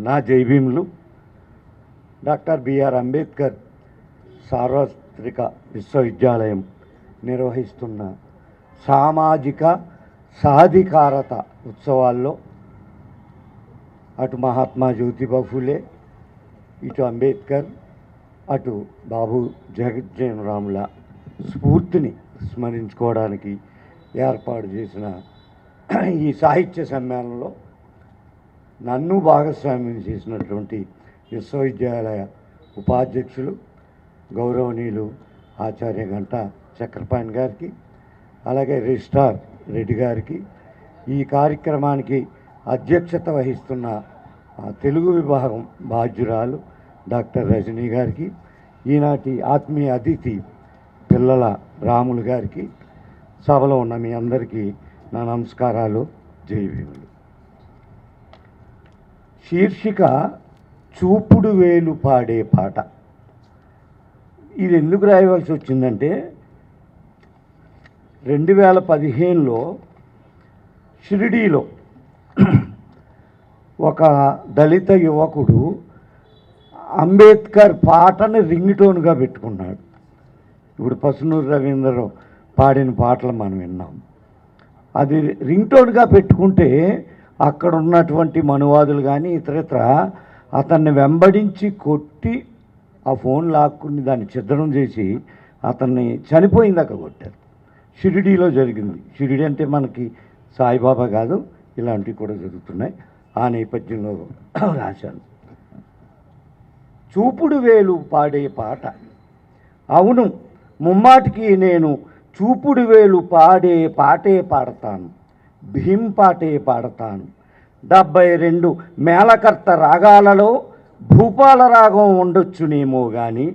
నా జైభీములు doctor BR Ambedkar సార్వత్రిక విశ్వవిద్యాలయం నిర్వహిస్తున్న సామాజిక సాధికారత ఉత్సవాల్లో అటు మహాత్మా జ్యోతిబా ఫులే ఇటు అంబేద్కర్ అటు బాబు జగజ్జనరాముల స్ఫూర్తిని స్మరించుకోవడానికి ఏర్పాటు చేసిన ఈ సాహిత్య సమ్మేళనంలో నన్ను భాగస్వామ్యం చేసినటువంటి విశ్వవిద్యాలయ ఉపాధ్యక్షులు గౌరవనీయులు ఆచార్య గంట చక్రపాణి గారికి అలాగే రిజిస్ట్రార్ రెడ్డి గారికి ఈ కార్యక్రమానికి అధ్యక్షత వహిస్తున్న తెలుగు విభాగం బాధ్యురాలు డాక్టర్ రజనీ గారికి ఈనాటి ఆత్మీయ అతిథి పిల్లల రాములు గారికి సభలో ఉన్న మీ అందరికీ నా నమస్కారాలు. జై భీములు. శీర్షిక చూపుడు వేలు పాడే పాట. ఇది ఎందుకు రాయవలసి వచ్చిందంటే రెండు వేల పదిహేనులో షిరిడీలో ఒక దళిత యువకుడు అంబేద్కర్ పాటని రింగ్టోన్గా పెట్టుకున్నాడు. ఇప్పుడు పసునూరు రవీంద్ర పాడిన పాటలు మనం విన్నాం. అది రింగ్టోన్గా పెట్టుకుంటే అక్కడ ఉన్నటువంటి మనువాదులు కానీ ఇతరత్ర అతన్ని వెంబడించి కొట్టి ఆ ఫోన్ లాక్కుని దాన్ని చిద్రం చేసి అతన్ని చనిపోయిందాక కొట్టారు. షిరిడీలో జరిగింది. షిరిడి అంటే మనకి సాయిబాబా కాదు ఇలాంటివి కూడా జరుగుతున్నాయి. ఆ నేపథ్యంలో రాశాను. చూపుడు వేలు పాడే పాట. అవును ముమ్మాటికి నేను చూపుడు వేలు పాడే పాటే పాడతాను. భీంపాటే పాడతాను. డెబ్బై రెండు మేళకర్త రాగాలలో భూపాల రాగం ఉండొచ్చునేమో కానీ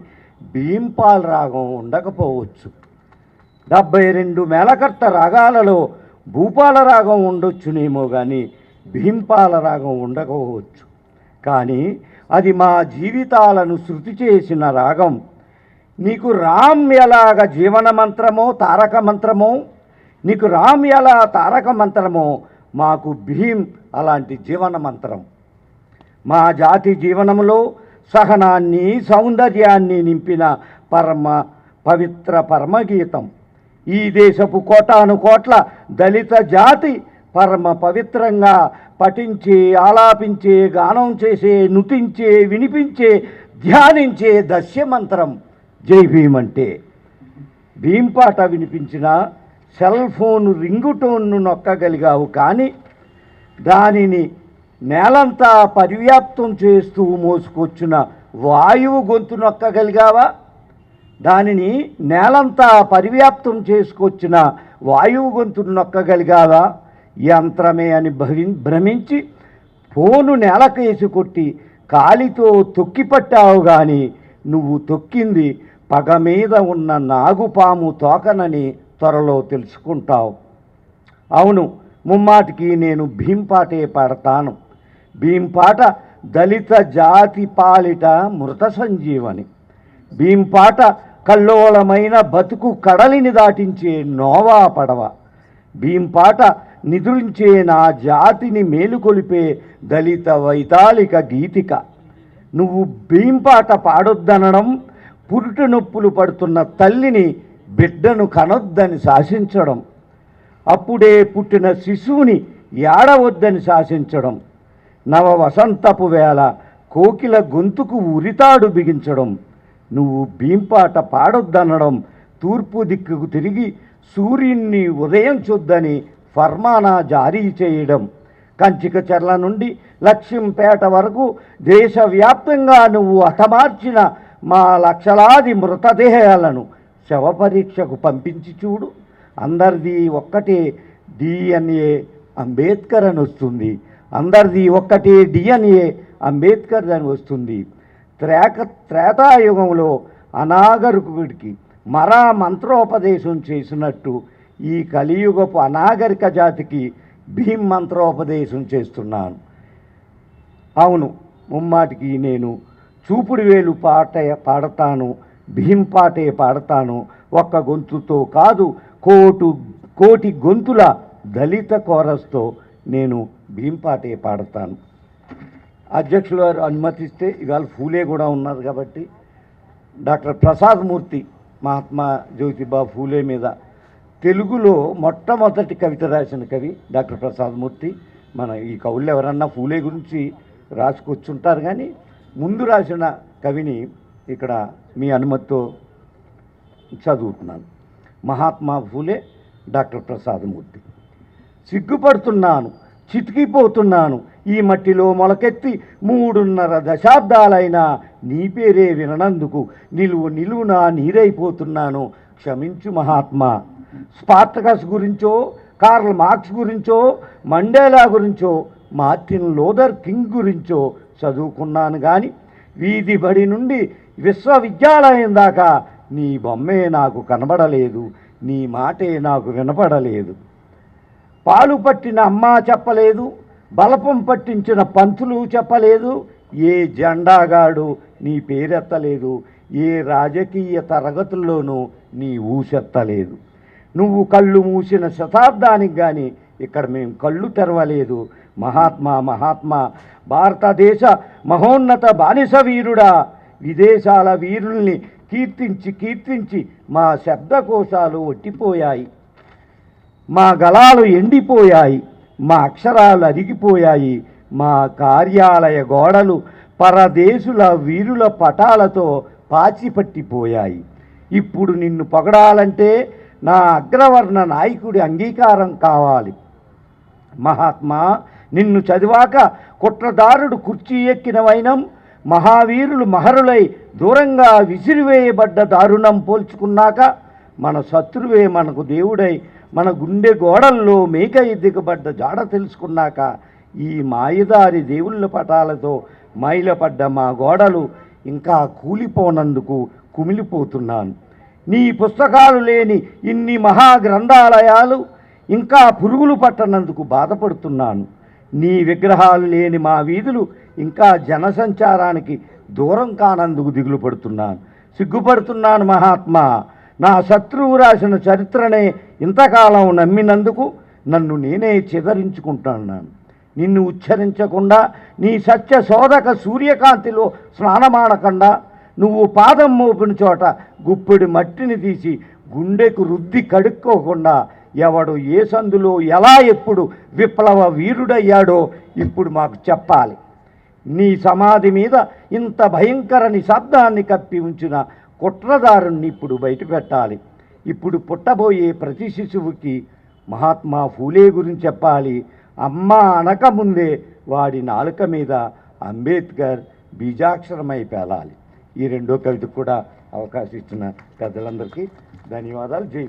భీంపాల రాగం ఉండకపోవచ్చు. డెబ్బై రెండు మేళకర్త రాగాలలో భూపాల రాగం ఉండొచ్చునేమో కానీ భీంపాల రాగం ఉండకపోవచ్చు. కానీ అది మా జీవితాలను శృతి చేసిన రాగం. నీకు రామ్ ఎలాగ జీవన మంత్రమో తారక మంత్రమో నీకు రామ్ ఎలా తారక మంత్రము మాకు భీం అలాంటి జీవన మంత్రం. మా జాతి జీవనంలో సహనాన్ని సౌందర్యాన్ని నింపిన పరమ పవిత్ర పరమగీతం. ఈ దేశపు కోటాను కోట్ల దళిత జాతి పరమ పవిత్రంగా పఠించే ఆలాపించే గానం చేసే నుతించే వినిపించే ధ్యానించే దస్యమంత్రం జై భీమ్ అంటే భీమ్ పాట వినిపించిన సెల్ ఫోన్ రింగు టోన్ను నొక్కగలిగావు కానీ దానిని నేలంతా పరివ్యాప్తం చేస్తూ మోసుకొచ్చిన వాయువు గొంతు నొక్కగలిగావా? దానిని నేలంతా పరివ్యాప్తం చేసుకొచ్చిన వాయువు గొంతును నొక్కగలిగావా? యంత్రమే అని భవి భ్రమించి ఫోను నేలకేసి కొట్టి కాలితో తొక్కిపట్టావు కానీ నువ్వు తొక్కింది పగ మీద ఉన్న నాగుపాము తోకనని త్వరలో తెలుసుకుంటావు. అవును ముమ్మాటికి నేను భీంపాటే పాడతాను. భీంపాట దళిత జాతి పాలిట మృత సంజీవని. భీంపాట కల్లోలమైన బతుకు కడలిని దాటించే నోవా పడవ. భీంపాట నిద్రించే నా జాతిని మేలుకొలిపే దళిత వైతాళిక గీతిక. నువ్వు భీంపాట పాడొద్దనడం పురుటు నొప్పులు పడుతున్న తల్లిని బిడ్డను కనొద్దని శాసించడం. అప్పుడే పుట్టిన శిశువుని ఏడవద్దని శాసించడం. నవ వసంతపు వేళ కోకిల గొంతుకు ఉరితాడు బిగించడం. నువ్వు భీంపాట పాడొద్దనడం. తూర్పు దిక్కుకు తిరిగి సూర్యున్ని ఉదయం చూద్దని ఫర్మానా జారీ చేయడం. కంచిక చెర్ల నుండి లక్ష్యంపేట వరకు దేశవ్యాప్తంగా నువ్వు హతమార్చిన మా లక్షలాది మృతదేహాలను శవపరీక్షకు పంపించి చూడు. అందరిది ఒక్కటే డిఎన్ఏ అంబేద్కర్ అని వస్తుంది. అందరిది ఒక్కటే డిఎన్ఏ అంబేద్కర్ అని వస్తుంది. త్రేక త్రేతాయుగంలో అనాగరికుడికి మరా మంత్రోపదేశం చేసినట్టు ఈ కలియుగపు అనాగరిక జాతికి భీం మంత్రోపదేశం చేస్తున్నాను. అవును ముమ్మాటికి నేను చూపుడు వేలు పాట పాడతాను. భీంపాటే పాడతాను. ఒక్క గొంతుతో కాదు కోటు కోటి గొంతుల దళిత కోరస్తో నేను భీంపాటే పాడతాను. అధ్యక్షులు వారు అనుమతిస్తే ఇవాళ ఫూలే కూడా ఉన్నారు కాబట్టి డాక్టర్ ప్రసాద్ మూర్తి మహాత్మా జ్యోతిబా ఫూలే మీద తెలుగులో మొట్టమొదటి కవిత రాసిన కవి డాక్టర్ ప్రసాద్ మూర్తి. మన ఈ కవులు ఎవరన్నా ఫూలే గురించి రాసుకొచ్చుంటారు కానీ ముందు రాసిన కవిని ఇక్కడ మీ అనుమతితో చదువుతున్నాను. మహాత్మా ఫూలే డాక్టర్ ప్రసాద్ మూర్తి. సిగ్గుపడుతున్నాను చితికిపోతున్నాను ఈ మట్టిలో మొలకెత్తి మూడున్నర దశాబ్దాలైనా నీ పేరే విననందుకు నిలువు నిలువునా నీరైపోతున్నాను. క్షమించు మహాత్మా. స్పార్టకస్ గురించో కార్ల్ మార్క్స్ గురించో మండేలా గురించో మార్టిన్ లోదర్ కింగ్ గురించో చదువుకున్నాను కానీ వీధి బడి నుండి విశ్వవిద్యాలయం దాకా నీ బొమ్మే నాకు కనబడలేదు నీ మాటే నాకు వినపడలేదు. పాలు పట్టిన అమ్మ చెప్పలేదు బలపం పట్టించిన పంతులు చెప్పలేదు ఏ జెండాగాడు నీ పేరెత్తలేదు ఏ రాజకీయ తరగతుల్లోనూ నీ ఊసెత్తలేదు. నువ్వు కళ్ళు మూసిన శతాబ్దానికి కానీ ఇక్కడ మేము కళ్ళు తెరవలేదు. మహాత్మా మహాత్మా భారతదేశ మహోన్నత బానిస వీరుడా విదేశాల వీరుల్ని కీర్తించి కీర్తించి మా శబ్దకోశాలు ఒట్టిపోయాయి. మా గళాలు ఎండిపోయాయి. మా అక్షరాలు అరిగిపోయాయి. మా కార్యాలయ గోడలు పరదేశుల వీరుల పటాలతో పాచిపట్టిపోయాయి. ఇప్పుడు నిన్ను పొగడాలంటే నా అగ్రవర్ణ నాయకుడి అంగీకారం కావాలి. మహాత్మా నిన్ను చదివాక కుట్రదారుడు కుర్చీ ఎక్కిన వైనం మహావీరులు మహరులై దూరంగా విసిరివేయబడ్డ దారుణం పోల్చుకున్నాక మన శత్రువే మనకు దేవుడై మన గుండె గోడల్లో మేక ఎదిగబడ్డ జాడ తెలుసుకున్నాక ఈ మాయదారి దేవుళ్ళ పటాలతో మైలపడ్డ మా గోడలు ఇంకా కూలిపోనందుకు కుమిలిపోతున్నాను. నీ పుస్తకాలు లేని ఇన్ని మహాగ్రంథాలయాలు ఇంకా పురుగులు పట్టనందుకు బాధపడుతున్నాను. నీ విగ్రహాలు లేని మా వీధులు ఇంకా జనసంచారానికి దూరం కానందుకు దిగులు పడుతున్నాను. సిగ్గుపడుతున్నాను మహాత్మా. నా శత్రువు రాసిన చరిత్రనే ఇంతకాలం నమ్మినందుకు నన్ను నేనే చెదరించుకుంటున్నాను. నిన్ను ఉచ్చరించకుండా నీ సత్య శోధక సూర్యకాంతిలో స్నానమాడకుండా నువ్వు పాదం మోపిన చోట గుప్పెడి మట్టిని తీసి గుండెకు రుద్ది కడుక్కోకుండా ఎవడు ఏ సందులో ఎలా ఎప్పుడు విప్లవ వీరుడయ్యాడో ఇప్పుడు మాకు చెప్పాలి. నీ సమాధి మీద ఇంత భయంకర నిశ్శబ్దాన్ని కప్పి ఉంచిన కుట్రదారుణ్ణి ఇప్పుడు బయట పెట్టాలి. ఇప్పుడు పుట్టబోయే ప్రతి శిశువుకి మహాత్మా ఫూలే గురించి చెప్పాలి. అమ్మ అనకముందే వాడి నాలుక మీద అంబేద్కర్ బీజాక్షరమై పేలాలి. ఈ రెండో కవితకు కూడా అవకాశం ఇచ్చిన పెద్దలందరికీ ధన్యవాదాలు. జై